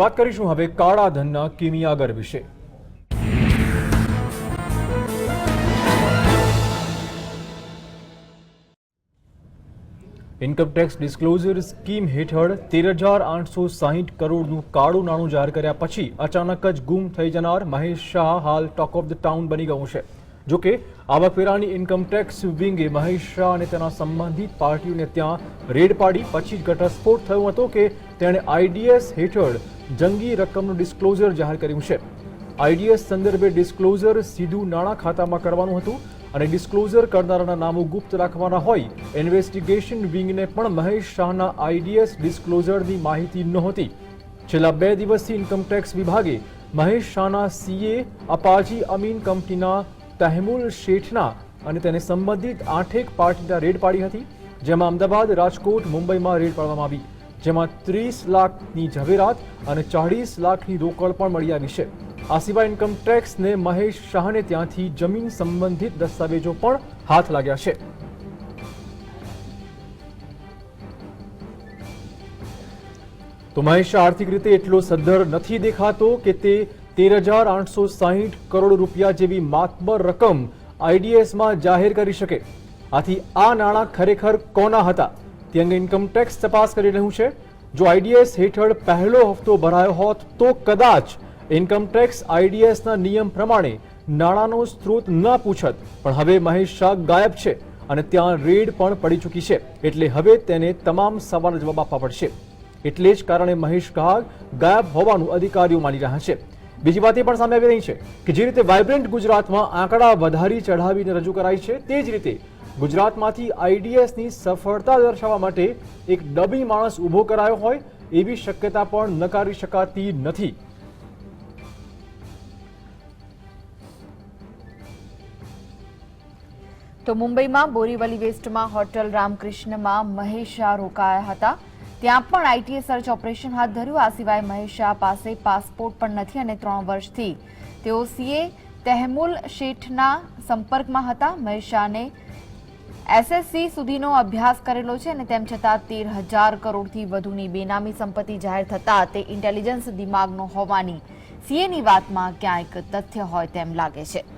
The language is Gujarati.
વાત કરીશું હવે કાળા ધનના કિમિયાગર વિશે. ઇન્કમટેક્સ ડિસ્ક્લોઝર સ્કીમ હેઠળ તેર હજાર આઠસો સાહીઠ કરોડનું કાળું નાણું જાહેર કર્યા પછી અચાનક જ ગુમ થઈ જનાર મહેશ શાહ હાલ ટોક ઓફ ધ ટાઉન બની ગયું છે. જો કે આવકવેરાની ઇન્કમટેક્સ વિંગે મહેશ શાહ અને તેના સંબંધિત પાર્ટીઓને ત્યાં રેડ પાડી. પછી ઘટસ્ફોટ થયો હતો કે તેણે આઈડીએસ હેઠળ જંગી રકમનું ડિસ્ક્લોઝર જાહેર કર્યું છે. આઈડીએસ સંદર્ભે ડિસ્ક્લોઝર સીધું નાણાં ખાતામાં કરવાનું હતું અને ડિસ્ક્લોઝર કરનારાના નામો ગુપ્ત રાખવાના હોય. ઇન્વેસ્ટિગેશન વિંગને પણ મહેશ શાહના આઈડીએસ ડિસ્ક્લોઝરની માહિતી નહોતી. છેલ્લા બે દિવસથી ઇન્કમટેક્સ વિભાગે મહેશ શાહના સીએ અપાજી અમીન કંપનીના તહેમુલ શેઠના અને તેને સંબંધિત આઠેક પાર્ટીના રેડ પાડી હતી, જેમાં અમદાવાદ, રાજકોટ, મુંબઈમાં રેડ પાડવામાં આવી, જેમાં ત્રીસ લાખની ઝવેરાત અને ચાળીસ લાખની રોકડ પણ મળી આવી છે. આ સિવાય ઇન્કમ ટેક્સને મહેશ શાહને ત્યાંથી જમીન સંબંધિત દસ્તાવેજો પણ હાથ લાગ્યા છે. તો મહેશ, આર્થિક રીતે એટલો સદ્ધર નથી દેખાતો કે તે તેર હજાર આઠસો સાહીઠ કરોડ રૂપિયા જેવી માતબર રકમ આઈડીએસમાં જાહેર કરી શકે. આથી આ નાણાં ખરેખર કોના હતા? તે અંગે ઇન્કમટેક્સ તપાસ કરી રહ્યું છે. જો આઈડીએસ હેઠળ પહેલો હપ્તો ભરાયો હોત તો કદાચ ઇન્કમટેક્સ આઈડીએસના નિયમ પ્રમાણે નાણાંનો સ્ત્રોત ન પૂછત. પણ હવે મહેશ શાહ ગાયબ છે અને ત્યાં રેડ પણ પડી ચૂકી છે. એટલે હવે તેને તમામ સવાલ જવાબ આપવા પડશે. એટલે જ કારણે મહેશ કાગ ગાયબ હોવાનું અધિકારીઓ માની રહ્યા છે. બીજી વાત એ પણ સામે આવી રહી છે કે જે રીતે વાઇબ્રન્ટ ગુજરાતમાં આંકડા વધારી ચઢાવીને રજૂ કરાય છે, તે જ રીતે ગુજરાતમાંથી આઈડીએસની સફળતા દર્શાવવા માટે એક ડબી માણસ ઊભો કરાયો હોય, એવી શક્યતા પણ નકારી શકાતી નથી. તો મુંબઈમાં બોરીવલી વેસ્ટમાં હોટલ રામકૃષ્ણમાં મહેશ રોકાયા હતા. ત્યાં પણ આઈટીએ સર્ચ ઓપરેશન હાથ ધર્યું. આ સિવાય મહેશ શાહ પાસે પાસપોર્ટ પણ નથી અને ત્રણ વર્ષથી. તેઓ સીએ તહેમુલ શેઠના સંપર્કમાં હતા. મહેશ શાહને એસએસસી સુધીનો અભ્યાસ કરેલો છે અને તેમ છતાં તેર હજાર કરોડથી વધુની બેનામી સંપત્તિ જાહેર થતાં તે ઇન્ટેલિજન્સ દિમાગનો હોવાની સીએની વાતમાં ક્યાંક તથ્ય હોય તેમ લાગે છે.